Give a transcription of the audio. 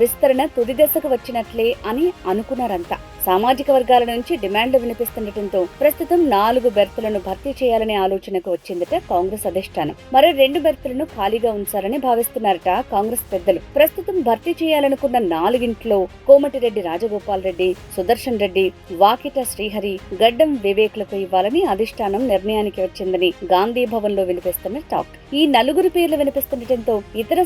విస్తరణ తుది దశకు వచ్చినట్లే అని అనుకున్నారంతా సామాజిక వర్గాల నుంచి డిమాండ్లు వినిపిస్తుండటంతో ప్రస్తుతం నాలుగు బెర్తులను భర్తీ చేయాలనే ఆలోచనకు వచ్చిందట కాంగ్రెస్ అధిష్టానం. మరో రెండు బెర్తులను ఖాళీగా ఉంచాలని భావిస్తున్నారట కాంగ్రెస్ పెద్దలు. ప్రస్తుతం భర్తీ చేయాలనుకున్న నాలుగింట్లో కోమటిరెడ్డి రాజగోపాల్ రెడ్డి సుదర్శన్ రెడ్డి వాకిట శ్రీహరి గడ్డం వివేక్లకు ఇవ్వాలని అధిష్టానం నిర్ణయానికి వచ్చిందని గాంధీ భవన్లో వినిపిస్తున్న టాక్. ఈ నలుగురు పేర్లు వినిపిస్తుండటంతో ఇతర